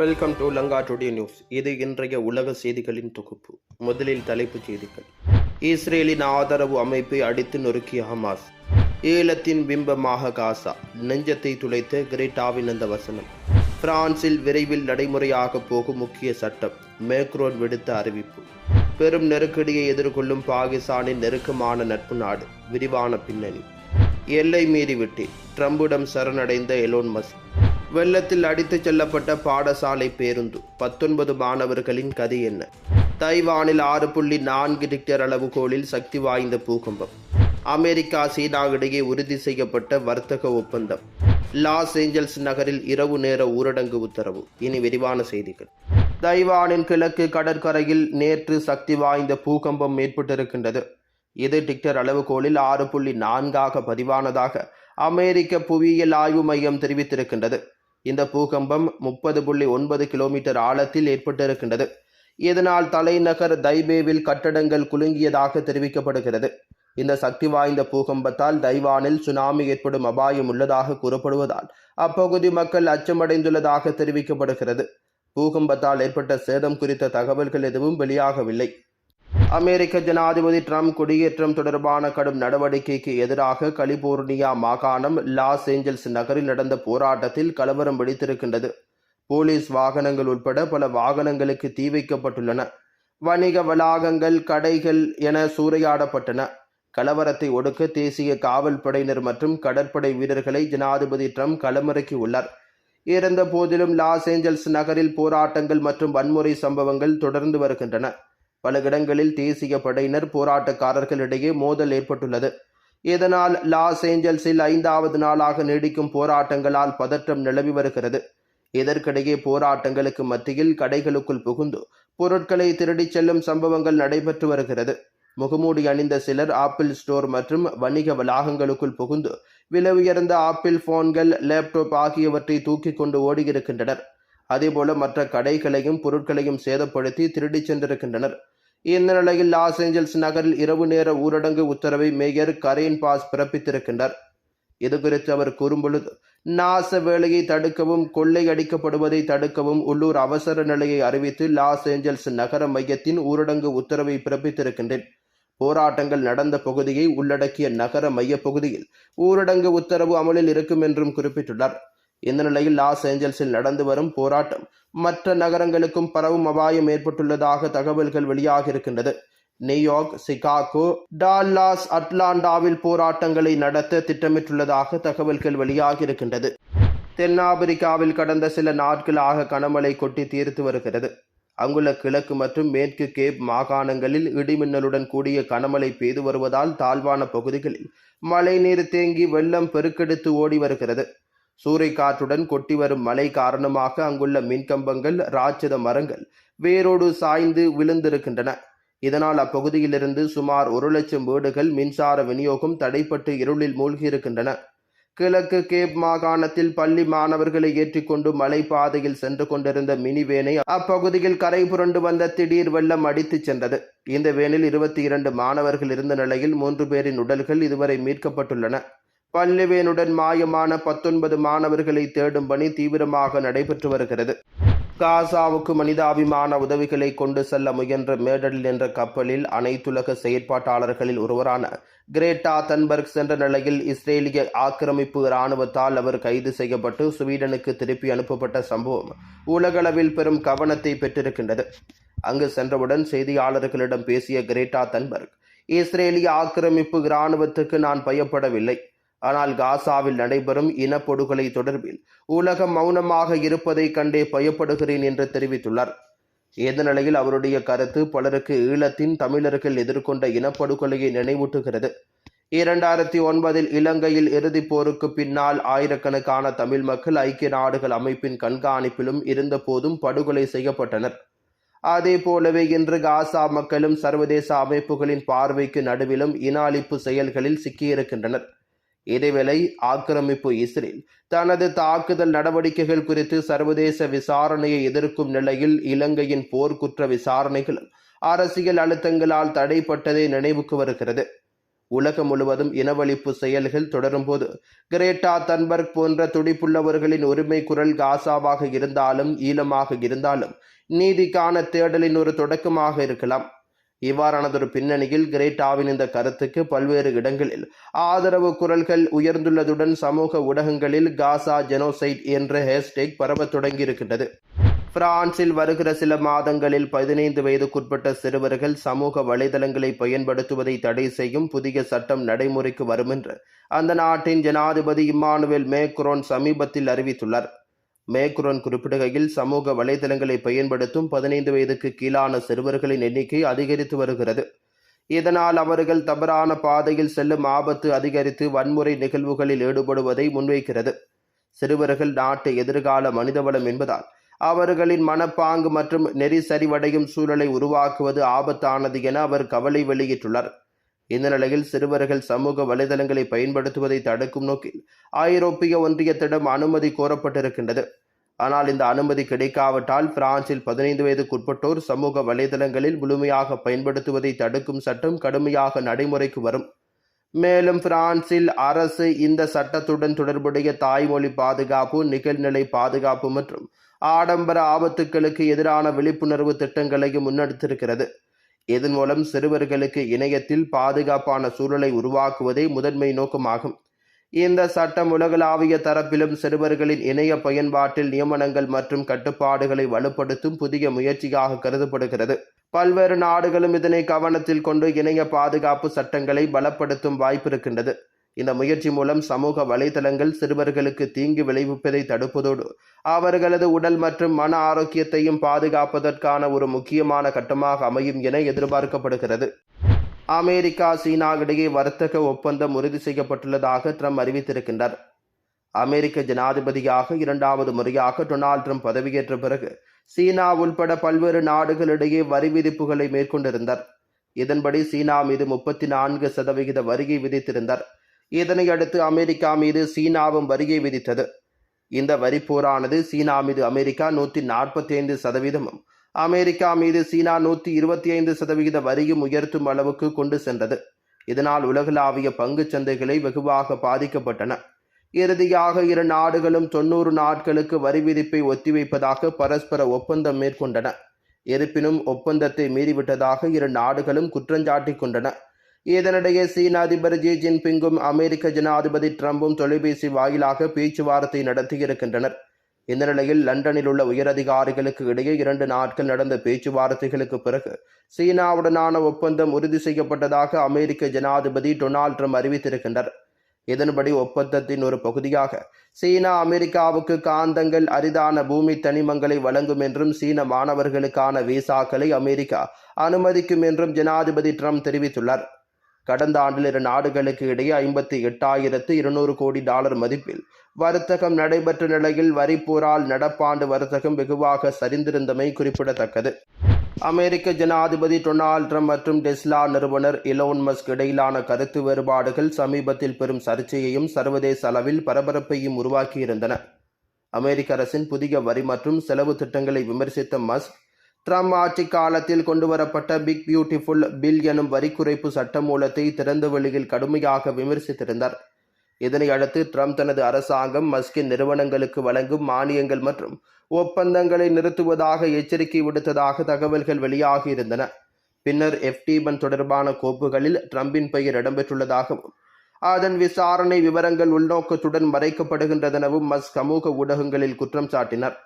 Welcome to Lanka today news இது இன்றைய உலக செய்திகளின் தொகுப்பு. முதலில் தலைப்புச் செய்திகள். இஸ்ரேலின் ஆதரவு அமைப்பை அடித்து நொறுக்கிய ஹமாஸ். ஈழத்தின் பிம்பமாக காசா. நெஞ்சத்தை துளைத்த கிரேட்டாவின் அந்த வசனம். பிரான்சில் விரைவில் நடைமுறையாக போகும் முக்கிய சட்டம். மேக்ரோன் விடுத்த அறிவிப்பு. பெரும் நெருக்கடியை எதிர்கொள்ளும் பாகிஸ்தானின் நெருக்கமான நட்பு நாடு. விரிவான பின்னணி. எல்லை மீறிவிட்டு ட்ரம்புடம் சரணடைந்த எலோன் மஸ்க். வெள்ளத்தில் அடித்துச் செல்லப்பட்ட பாடசாலை பேருந்து. பத்தொன்பது மாணவர்களின் கதை என்ன? தைவானில் ஆறு புள்ளி நான்கு ரிக்டர் அளவுகோலில் சக்தி வாய்ந்த பூகம்பம். அமெரிக்கா சீனா இடையே உறுதி செய்யப்பட்ட வர்த்தக ஒப்பந்தம். லாஸ் ஏஞ்சல்ஸ் நகரில் இரவு நேர ஊரடங்கு உத்தரவு. இனி விரிவான செய்திகள். தைவானின் கிழக்கு கடற்கரையில் நேற்று சக்தி வாய்ந்த பூகம்பம் ஏற்பட்டிருக்கின்றது. இது டிக்டர் அளவுகோலில் ஆறு புள்ளி நான்காக பதிவானதாக அமெரிக்க புவியியல் ஆய்வு மையம் தெரிவித்திருக்கின்றது. இந்த பூகம்பம் முப்பது புள்ளி ஒன்பது கிலோமீட்டர் ஆழத்தில் ஏற்பட்டிருக்கின்றது. இதனால் தலைநகர் தைபேவில் கட்டடங்கள் குலுங்கியதாக தெரிவிக்கப்படுகிறது. இந்த சக்தி வாய்ந்த பூகம்பத்தால் தைவானில் சுனாமி ஏற்படும் அபாயம் உள்ளதாக கூறப்படுவதால் அப்பகுதி மக்கள் அச்சமடைந்துள்ளதாக தெரிவிக்கப்படுகிறது. பூகம்பத்தால் ஏற்பட்ட சேதம் குறித்த தகவல்கள் எதுவும் வெளியாகவில்லை. அமெரிக்க ஜனாதிபதி ட்ரம்ப் குடியேற்றம் தொடர்பான கடும் நடவடிக்கைக்கு எதிராக கலிபோர்னியா மாகாணம் லாஸ் ஏஞ்சல்ஸ் நகரில் நடந்த போராட்டத்தில் கலவரம் வெடித்திருக்கின்றது. போலீஸ் வாகனங்கள் உட்பட பல வாகனங்களுக்கு தீ வைக்கப்பட்டுள்ளன. வணிக வளாகங்கள் கடைகள் என சூறையாடப்பட்டன. கலவரத்தை ஒடுக்க தேசிய காவல் படையினர் மற்றும் கடற்படை வீரர்களை ஜனாதிபதி ட்ரம்ப் களமிறக்கியுள்ளார் இருந்த போதிலும் லாஸ் ஏஞ்சல்ஸ் நகரில் போராட்டங்கள் மற்றும் வன்முறை சம்பவங்கள் தொடர்ந்து வருகின்றன. பல இடங்களில் தேசிய படையினர் போராட்டக்காரர்களிடையே மோதல் ஏற்பட்டுள்ளது. இதனால் லாஸ் ஏஞ்சல்ஸில் ஐந்தாவது நாளாக நீடிக்கும் போராட்டங்களால் பதற்றம் நிலவி வருகிறது. இதற்கிடையே போராட்டங்களுக்கு மத்தியில் கடைகளுக்குள் புகுந்து பொருட்களை திருடிச் செல்லும் சம்பவங்கள் நடைபெற்று வருகிறது. முகமூடி அணிந்த சிலர் ஆப்பிள் ஸ்டோர் மற்றும் வணிக வளாகங்களுக்குள் புகுந்து விலை உயர்ந்த ஆப்பிள் போன்கள் லேப்டாப் ஆகியவற்றை தூக்கி கொண்டு ஓடியிருக்கின்றனர். அதேபோல மற்ற கடைகளையும் பொருட்களையும் சேதப்படுத்தி திருடிச் சென்றிருக்கின்றனர். இந்த நிலையில் லாஸ் ஏஞ்சல்ஸ் நகரில் இரவு நேர ஊரடங்கு உத்தரவை மேயர் கரேன் பாஸ் பிறப்பித்திருக்கின்றார். இது குறித்து அவர் கூறும்பொழுது நாச வேலையை தடுக்கவும் கொள்ளை அடிக்கப்படுவதை தடுக்கவும் உள்ளூர் அவசர நிலையை அறிவித்து லாஸ் ஏஞ்சல்ஸ் நகர மையத்தின் ஊரடங்கு உத்தரவை பிறப்பித்திருக்கின்றேன். போராட்டங்கள் நடந்த பகுதியை உள்ளடக்கிய நகர மைய பகுதியில் ஊரடங்கு உத்தரவு அமலில் இருக்கும் என்றும் குறிப்பிட்டுள்ளார். இந்த நிலையில் லாஸ் ஏஞ்சல்ஸில் நடந்து வரும் போராட்டம் மற்ற நகரங்களுக்கும் பரவும் அபாயம் ஏற்பட்டுள்ளதாக தகவல்கள் வெளியாகியிருக்கின்றது. நியூயார்க் சிகாகோ டால்லாஸ் அட்லாண்டாவில் போராட்டங்களை நடத்த திட்டமிட்டுள்ளதாக தகவல்கள் வெளியாகியிருக்கின்றது. தென்னாப்பிரிக்காவில் கடந்த சில நாட்களாக கனமழை கொட்டி தீர்த்து வருகிறது. அங்குள்ள கிழக்கு மற்றும் மேற்கு கேப் மாகாணங்களில் இடிமின்னலுடன் கூடிய கனமழை பெய்து வருவதால் தாழ்வான பகுதிகளில் மழைநீர் தேங்கி வெள்ளம் பெருக்கெடுத்து ஓடி வருகிறது. சூறைக்காற்றுடன் கொட்டி வரும் மழை காரணமாக அங்குள்ள மின்கம்பங்கள் ராட்சத மரங்கள் வேரோடு சாய்ந்து விழுந்திருக்கின்றன. இதனால் அப்பகுதியிலிருந்து சுமார் ஒரு லட்சம் வீடுகள் மின்சார விநியோகம் தடைப்பட்டு இருளில் மூழ்கியிருக்கின்றன. கிழக்கு கேப் மாகாணத்தில் பள்ளி மாணவர்களை ஏற்றிக்கொண்டு மலைப்பாதையில் சென்று கொண்டிருந்த மினி வேனை அப்பகுதியில் கரை புரண்டு வந்த திடீர் வெள்ளம் அடித்துச் சென்றது. இந்த வேனில் இருபத்தி இரண்டு மாணவர்கள் இருந்த நிலையில் மூன்று பேரின் உடல்கள் இதுவரை மீட்கப்பட்டுள்ளன. பல்லுவேனுடன் மாயமான பத்தொன்பது மாணவர்களை தேடும் பணி தீவிரமாக நடைபெற்று வருகிறது. காசாவுக்கு மனிதாபிமான உதவிகளை கொண்டு செல்ல முயன்ற மேடலில் என்ற கப்பலில் அனைத்துலக செயற்பாட்டாளர்களில் ஒருவரான கிரேட்டா தன்பர்க் சென்ற நிலையில் இஸ்ரேலிய ஆக்கிரமிப்பு இராணுவத்தால் அவர் கைது செய்யப்பட்டு ஸ்வீடனுக்கு திருப்பி அனுப்பப்பட்ட சம்பவம் உலகளவில் பெரும் கவனத்தை பெற்றிருக்கின்றது. அங்கு சென்றவுடன் செய்தியாளர்களிடம் பேசிய கிரேட்டா தன்பர்க் இஸ்ரேலிய ஆக்கிரமிப்பு இராணுவத்துக்கு நான் பயப்படவில்லை. ஆனால் காசாவில் நடைபெறும் இனப்படுகொலை தொடர்பில் உலகம் மௌனமாக இருப்பதை கண்டே பயப்படுகிறேன் என்று தெரிவித்துள்ளார். இந்த நிலையில் அவருடைய கருத்து பலருக்கு ஈழத்தின் தமிழர்கள் எதிர்கொண்ட இனப்படுகொலையை நினைவூட்டுகிறது. இரண்டாயிரத்தி ஒன்பதில் இலங்கையில் இறுதிப் போருக்கு பின்னால் ஆயிரக்கணக்கான தமிழ் மக்கள் ஐக்கிய நாடுகள் அமைப்பின் கண்காணிப்பிலும் இருந்தபோதும் படுகொலை செய்யப்பட்டனர். அதே போலவே இன்று காசா மக்களும் சர்வதேச அமைப்புகளின் பார்வைக்கு நடுவிலும் இன அழிப்பு செயல்களில் சிக்கியிருக்கின்றனர். இதேவேளை ஆக்கிரமிப்பு இஸ்ரேல். தனது தாக்குதல் நடவடிக்கைகள் குறித்து சர்வதேச விசாரணையை எதிர்க்கும் நிலையில் இலங்கையின் போர்க்குற்ற விசாரணைகளும் அரசியல் அழுத்தங்களால் தடைப்பட்டதை நினைவுக்கு வருகிறது. உலகம் முழுவதும் இனவழிப்பு செயல்கள் தொடரும்போது கிரேட்டா தன்பர்க் போன்ற துடிப்புள்ளவர்களின் உரிமை குரல் காசாவாக இருந்தாலும் ஈழமாக இருந்தாலும் நீதிக்கான தேடலின் ஒரு தொடக்கமாக இருக்கலாம். இவ்வாறானதொரு பின்னணியில் கிரேட்டாவின் இந்த கருத்துக்கு பல்வேறு இடங்களில் ஆதரவு குரல்கள் உயர்ந்துள்ளதுடன் சமூக ஊடகங்களில் காசா ஜெனோசைட் என்ற ஹேஷ்டேக் பரவத் தொடங்கியிருக்கின்றது. பிரான்சில் வருகிற சில மாதங்களில் பதினைந்து வயதுக்குட்பட்ட சிறுவர்கள் சமூக வலைதளங்களை பயன்படுத்துவதை தடை செய்யும் புதிய சட்டம் நடைமுறைக்கு வரும் என்று அந்த நாட்டின் ஜனாதிபதி இம்மானுவேல் மேக்ரோன் சமீபத்தில் அறிவித்துள்ளார். மேக்ரோன் குறிப்பிடுகையில் சமூக வலைதளங்களை பயன்படுத்தும் பதினைந்து வயதுக்கு கீழான சிறுவர்களின் எண்ணிக்கை அதிகரித்து வருகிறது. இதனால் அவர்கள் தவறான பாதையில் செல்லும் ஆபத்து அதிகரித்து வன்முறை நிகழ்வுகளில் ஈடுபடுவதை முன்வைக்கிறது. சிறுவர்கள் நாட்டு எதிர்கால மனிதவளம் என்பதால் அவர்களின் மனப்பாங்கு மற்றும் நெறி சரிவடையும் சூழலை உருவாக்குவது ஆபத்தானது என அவர் கவலை வெளியிட்டுள்ளார். இந்த நிலையில் சிறுவர்கள் சமூக வலைதளங்களை பயன்படுத்துவதை தடுக்கும் நோக்கில் ஐரோப்பிய ஒன்றியத்திடம் அனுமதி கோரப்பட்டிருக்கின்றது. ஆனால் இந்த அனுமதி கிடைக்காவிட்டால் பிரான்சில் பதினைந்து வயதுக்குட்பட்டோர் சமூக வலைதளங்களில் முழுமையாக பயன்படுத்துவதை தடுக்கும் சட்டம் கடுமையாக நடைமுறைக்கு வரும். மேலும் பிரான்சில் அரசு இந்த சட்டத்துடன் தொடர்புடைய தாய்மொழி பாதுகாப்பு நிகழ்நிலை பாதுகாப்பு மற்றும் ஆடம்பர ஆபத்துக்களுக்கு எதிரான விழிப்புணர்வு திட்டங்களையும் முன்னெடுத்திருக்கிறது. இதன் மூலம் சிறுவர்களுக்கு இணையத்தில் பாதுகாப்பான சூழலை உருவாக்குவதே முதன்மை நோக்கமாகும். இந்த சட்டம் உலகளாவிய தரப்பிலும் சிறுவர்களின் இணைய பயன்பாட்டில் நியமனங்கள் மற்றும் கட்டுப்பாடுகளை வலுப்படுத்தும் புதிய முயற்சியாக கருதப்படுகிறது. பல்வேறு நாடுகளும் இதனை கவனத்தில் கொண்டு இணைய பாதுகாப்பு சட்டங்களை பலப்படுத்தும் வாய்ப்பிருக்கின்றது இந்த முயற்சி மூலம் சமூக வலைதளங்கள் சிறுவர்களுக்கு தீங்கு விளைவிப்பதை தடுப்பதோடு அவர்களது உடல் மற்றும் மன ஆரோக்கியத்தையும் பாதுகாப்பதற்கான ஒரு முக்கியமான கட்டமாக அமையும் என எதிர்பார்க்கப்படுகிறது. அமெரிக்கா சீனா இடையே வர்த்தக ஒப்பந்தம் உறுதி செய்யப்பட்டுள்ளதாக ட்ரம்ப் அறிவித்திருக்கின்றார். அமெரிக்க ஜனாதிபதியாக இரண்டாவது முறையாக டொனால்ட் ட்ரம்ப் பதவியேற்ற பிறகு சீனா உள்பட பல்வேறு நாடுகளிடையே வரி விதிப்புகளை மேற்கொண்டிருந்தார். இதன்படி சீனா மீது முப்பத்தி நான்கு சதவிகித வரியை விதித்திருந்தார். இதனை அடுத்து அமெரிக்கா மீது சீனாவும் வரியை விதித்தது. இந்த வரிப்போரானது சீனா மீது அமெரிக்கா நூற்றி நாற்பத்தி ஐந்து சதவீதமும் அமெரிக்கா மீது சீனா நூற்றி இருபத்தி ஐந்து சதவிகித வரியும் உயர்த்தும் அளவுக்கு கொண்டு சென்றது. இதனால் உலகளாவிய பங்குச் சந்தைகளை வெகுவாக பாதிக்கப்பட்டன. இறுதியாக இரு நாடுகளும் தொன்னூறு நாட்களுக்கு வரி விதிப்பை ஒத்திவைப்பதாக பரஸ்பர ஒப்பந்தம் மேற்கொண்டன. இருப்பினும் ஒப்பந்தத்தை மீறிவிட்டதாக இரு நாடுகளும் குற்றஞ்சாட்டிக் கொண்டன. இதனிடையே சீன அதிபர் ஜி ஜின்பிங்கும் அமெரிக்க ஜனாதிபதி ட்ரம்பும் தொலைபேசி வாயிலாக பேச்சுவார்த்தை நடத்தியிருக்கின்றனர். இந்த நிலையில் லண்டனில் உள்ள உயரதிகாரிகளுக்கு இடையே இரண்டு நாட்கள் நடந்த பேச்சுவார்த்தைகளுக்கு பிறகு சீனாவுடனான ஒப்பந்தம் உறுதி செய்யப்பட்டதாக அமெரிக்க ஜனாதிபதி டொனால்ட் ட்ரம்ப் அறிவித்திருக்கின்றார். இதன்படி ஒப்பந்தத்தின் ஒரு பகுதியாக சீனா அமெரிக்காவுக்கு காந்தங்கள் அரிதான பூமி தனிமங்களை வழங்கும் என்றும் சீன மாணவர்களுக்கான விசாக்களை அமெரிக்கா அனுமதிக்கும் என்றும் ஜனாதிபதி ட்ரம்ப் தெரிவித்துள்ளார். கடந்த ஆண்டில் இரு நாடுகளுக்கு இடையே ஐம்பத்தி எட்டாயிரத்து இருநூறு கோடி டாலர் மதிப்பில் வர்த்தகம் நடைபெற்ற நிலையில் வரி நடப்பாண்டு வர்த்தகம் வெகுவாக சரிந்திருந்தமை குறிப்பிடத்தக்கது. அமெரிக்க ஜனாதிபதி டொனால்ட் ட்ரம்ப் மற்றும் டெஸ்லா நிறுவனர் இலோன் மஸ்க் இடையிலான கருத்து வேறுபாடுகள் சமீபத்தில் பெரும் சர்ச்சையையும் சர்வதேச அளவில் பரபரப்பையும் உருவாக்கியிருந்தன. அமெரிக்க அரசின் புதிய வரி மற்றும் செலவு திட்டங்களை விமர்சித்த மஸ்க் ட்ரம்ப் ஆட்சி காலத்தில் கொண்டுவரப்பட்ட பிக் பியூட்டிஃபுல் பில் எனும் வரி குறைப்பு சட்டமூலத்தை திறந்த வெளியில் கடுமையாக விமர்சித்திருந்தார். இதனை அடுத்து ட்ரம்ப் தனது அரசாங்கம் மஸ்கின் நிறுவனங்களுக்கு வழங்கும் மானியங்கள் மற்றும் ஒப்பந்தங்களை நிறுத்துவதாக எச்சரிக்கை விடுத்ததாக தகவல்கள் வெளியாகியிருந்தன பின்னர் எஃப்டிபன் தொடர்பான கோப்புகளில் ட்ரம்பின் பெயர் இடம்பெற்றுள்ளதாகவும் அதன் விசாரணை விவரங்கள் உள்நோக்கத்துடன் மறைக்கப்படுகின்றதெனவும் மஸ்க் சமூக ஊடகங்களில் குற்றம் சாட்டினார்.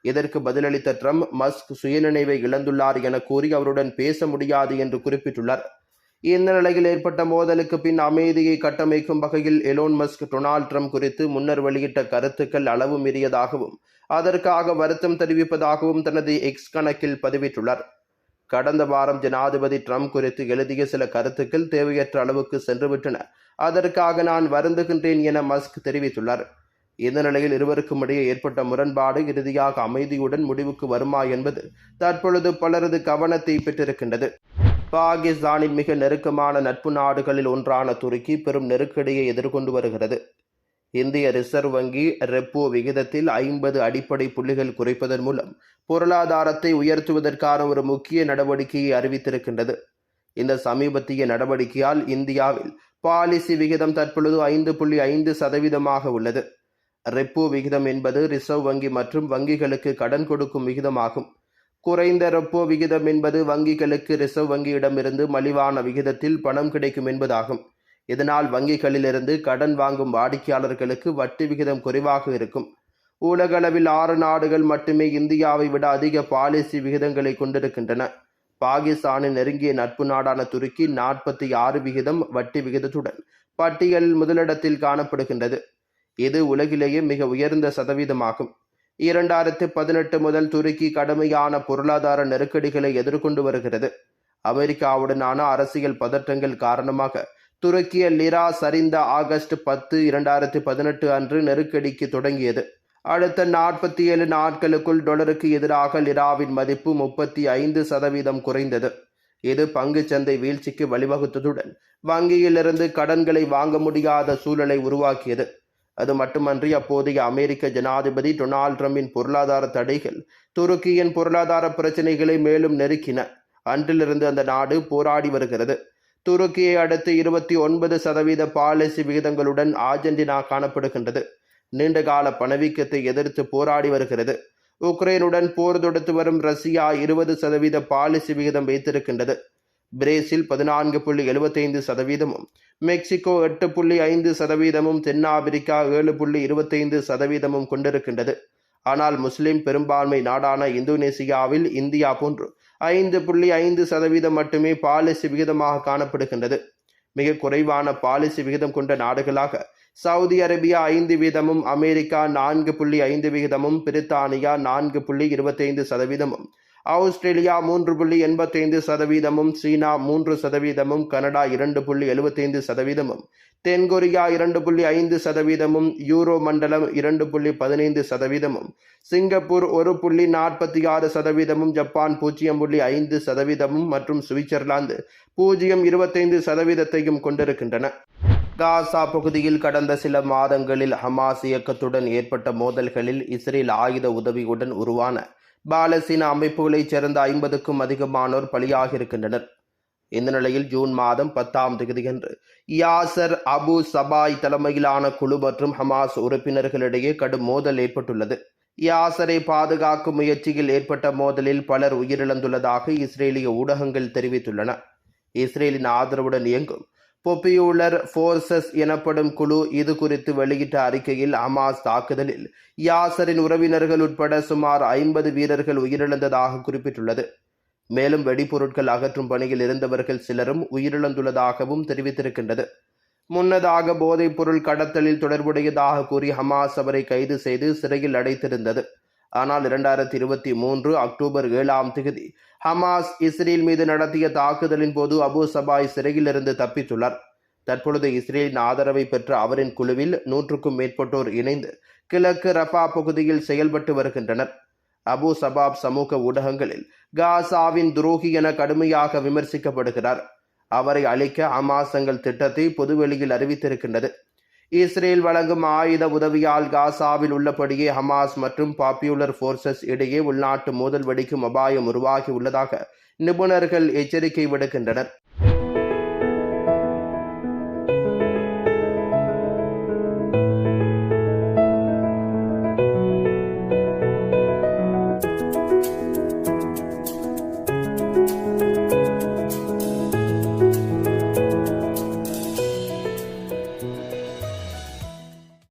இதற்கு பதிலளித்த ட்ரம்ப் மஸ்க் சுயநினைவை இழந்துள்ளார் என கூறி அவருடன் பேச முடியாது என்று குறிப்பிட்டுள்ளார். இந்த நிலையில் ஏற்பட்ட மோதலுக்கு பின் அமைதியை கட்டமைக்கும் வகையில் எலோன் மஸ்க் டொனால்ட் ட்ரம்ப் குறித்து முன்னர் வெளியிட்ட கருத்துக்கள் அளவு மீறியதாகவும் அதற்காக வருத்தம் தெரிவிப்பதாகவும் தனது எக்ஸ் கணக்கில் பதிவிட்டுள்ளார். கடந்த வாரம் ஜனாதிபதி ட்ரம்ப் குறித்து எழுதிய சில கருத்துக்கள் தேவையற்ற அளவுக்கு சென்றுவிட்டன. அதற்காக நான் வருந்துகின்றேன் என மஸ்க் தெரிவித்துள்ளார். இந்த நிலையில் இருவருக்கும் இடையே ஏற்பட்ட முரண்பாடு இறுதியாக அமைதியுடன் முடிவுக்கு வருமா என்பது தற்பொழுது பலரது கவனத்தை பெற்றிருக்கின்றது. பாகிஸ்தானின் மிக நெருக்கமான நட்பு நாடுகளில் ஒன்றான துருக்கி பெரும் நெருக்கடியை எதிர்கொண்டு வருகிறது. இந்திய ரிசர்வ் வங்கி ரெப்போ விகிதத்தில் ஐம்பது அடிப்படை புள்ளிகள் குறைப்பதன் மூலம் பொருளாதாரத்தை உயர்த்துவதற்கான ஒரு முக்கிய நடவடிக்கையை அறிவித்திருக்கின்றது. இந்த சமீபத்திய நடவடிக்கையால் இந்தியாவில் பாலிசி விகிதம் தற்பொழுது ஐந்து புள்ளி ஐந்து சதவீதமாக உள்ளது. ரெப்போ விகிதம் என்பது ரிசர்வ் வங்கி மற்றும் வங்கிகளுக்கு கடன் கொடுக்கும் விகிதமாகும். குறைந்த ரெப்போ விகிதம் என்பது வங்கிகளுக்கு ரிசர்வ் வங்கியிடமிருந்து மலிவான விகிதத்தில் பணம் கிடைக்கும் என்பதாகும். இதனால் வங்கிகளிலிருந்து கடன் வாங்கும் வாடிக்கையாளர்களுக்கு வட்டி விகிதம் குறைவாக இருக்கும். உலகளவில் ஆறு நாடுகள் மட்டுமே இந்தியாவை விட அதிக பாலிசி விகிதங்களை கொண்டிருக்கின்றன. பாகிஸ்தானின் நெருங்கிய நட்பு நாடான துருக்கி நாற்பத்தி ஆறு விகிதம் வட்டி விகிதத்துடன் பட்டியலில் முதலிடத்தில் காணப்படுகின்றது. இது உலகிலேயே மிக உயர்ந்த சதவீதமாகும். இரண்டாயிரத்து பதினெட்டு முதல் துருக்கி கடுமையான பொருளாதார நெருக்கடிகளை எதிர்கொண்டு வருகிறது. அமெரிக்காவுடனான அரசியல் பதற்றங்கள் காரணமாக துருக்கிய லிரா சரிந்த ஆகஸ்ட் பத்து இரண்டாயிரத்து பதினெட்டு அன்று நெருக்கடிக்கு தொடங்கியது. அடுத்த நாற்பத்தி ஏழு நாட்களுக்குள் டொலருக்கு எதிராக லிராவின் மதிப்பு முப்பத்தி ஐந்து சதவீதம் குறைந்தது. இது பங்குச்சந்தை வீழ்ச்சிக்கு வழிவகுத்ததுடன் வங்கியிலிருந்து கடன்களை வாங்க முடியாத சூழலை உருவாக்கியது. அது மட்டுமன்றி அப்போதைய அமெரிக்க ஜனாதிபதி டொனால்ட் ட்ரம்பின் பொருளாதார தடைகள் துருக்கியின் பொருளாதார பிரச்சினைகளை மேலும் நெருக்கின. அன்றிலிருந்து அந்த நாடு போராடி வருகிறது. துருக்கியை அடுத்து இருபத்தி ஒன்பது சதவீத பாலிசி விகிதங்களுடன் ஆர்ஜென்டினா காணப்படுகின்றது. நீண்டகால பணவீக்கத்தை எதிர்த்து போராடி வருகிறது. உக்ரைனுடன் போர் தொடுத்து வரும் ரஷ்யா இருபது சதவீத பாலிசி விகிதம் வைத்திருக்கின்றது. பிரேசில் பதினான்கு புள்ளி எழுபத்தைந்து சதவீதமும் மெக்சிகோ எட்டு புள்ளி ஐந்து சதவீதமும் தென்னாப்பிரிக்கா ஏழு புள்ளி இருபத்தைந்து சதவீதமும் கொண்டிருக்கின்றது. ஆனால் முஸ்லிம் பெரும்பான்மை நாடான இந்தோனேசியாவில் இந்தியா போன்று ஐந்து புள்ளி ஐந்து சதவீதம் மட்டுமே பாலிசி விகிதமாக காணப்படுகின்றது. மிக குறைவான பாலிசி விகிதம் கொண்ட நாடுகளாக சவுதி அரேபியா ஐந்து வீதமும் அமெரிக்கா நான்கு புள்ளி ஐந்து விகிதமும் பிரித்தானியா நான்கு புள்ளி இருபத்தைந்து சதவீதமும் ஆஸ்திரேலியா மூன்று புள்ளி எண்பத்தைந்து சதவீதமும் சீனா மூன்று சதவீதமும் கனடா இரண்டு புள்ளி எழுபத்தைந்து சதவீதமும் தென்கொரியா இரண்டு புள்ளி ஐந்து சதவீதமும் யூரோ மண்டலம் இரண்டு புள்ளி பதினைந்து சதவீதமும் சிங்கப்பூர் ஒரு புள்ளி நாற்பத்தி ஆறு சதவீதமும் ஜப்பான் பூஜ்ஜியம் புள்ளி ஐந்து சதவீதமும் மற்றும் சுவிட்சர்லாந்து பூஜ்ஜியம் இருபத்தைந்து சதவீதத்தையும் கொண்டிருக்கின்றன. காசா பகுதியில் கடந்த சில மாதங்களில் ஹமாஸ் இயக்கத்துடன் ஏற்பட்ட மோதல்களில் இஸ்ரேல் ஆயுத உதவியுடன் உருவான பாலஸ்தீன அமைப்புகளைச் சேர்ந்த ஐம்பதுக்கும் அதிகமானோர் பலியாகியிருக்கின்றனர். இந்த நிலையில் ஜூன் மாதம் பத்தாம் தேதியன்று யாசர் அபு சபாய் தலைமையிலான குழு மற்றும் ஹமாஸ் உறுப்பினர்களிடையே கடும் மோதல் ஏற்பட்டுள்ளது. யாசரை பாதுகாக்கும் முயற்சியில் ஏற்பட்ட மோதலில் பலர் உயிரிழந்துள்ளதாக இஸ்ரேலிய ஊடகங்கள் தெரிவித்துள்ளன. இஸ்ரேலின் ஆதரவுடன் இயங்கும் பொப்பியூலர் ஃபோர்சஸ் எனப்படும் குழு இது குறித்து வெளியிட்ட அறிக்கையில் ஹமாஸ் தாக்குதலில் யாசரின் உறவினர்கள் உட்பட சுமார் ஐம்பது வீரர்கள் உயிரிழந்ததாக குறிப்பிட்டுள்ளது. மேலும் வெடிபொருட்கள் அகற்றும் பணியில் இருந்தவர்கள் சிலரும் உயிரிழந்துள்ளதாகவும் தெரிவித்திருக்கின்றது. முன்னதாக போதைப் பொருள் கடத்தலில் தொடர்புடையதாக கூறி ஹமாஸ் அவரை கைது செய்து சிறையில் அடைத்திருந்தது. ஆனால் இரண்டாயிரத்தி இருபத்தி மூன்று அக்டோபர் ஏழாம் தேதி ஹமாஸ் இஸ்ரேல் மீது நடத்திய தாக்குதலின் போது அபு சபாய் சிறையிலிருந்து தப்பித்துள்ளார். தற்பொழுது இஸ்ரேலின் ஆதரவை பெற்ற அவரின் குழுவில் நூற்றுக்கும் மேற்பட்டோர் இணைந்து கிழக்கு ரஃபா பகுதியில் செயல்பட்டு வருகின்றனர். அபு சபாப் சமூக ஊடகங்களில் காசாவின் துரோகி என கடுமையாக விமர்சிக்கப்படுகிறார். அவரை அழிக்க ஹமாஸ் தங்கள் திட்டத்தை பொதுவெளியில் அறிவித்திருக்கின்றது. இஸ்ரேல் வழங்கும் ஆயுத உதவியால் காசாவில் உள்ளபடியே ஹமாஸ் மற்றும் பாப்புலர் ஃபோர்சஸ் இடையே உள்நாட்டு மோதல் வெடிக்கும் அபாயம் உருவாகி உள்ளதாக நிபுணர்கள் எச்சரிக்கை விடுக்கின்றனர்.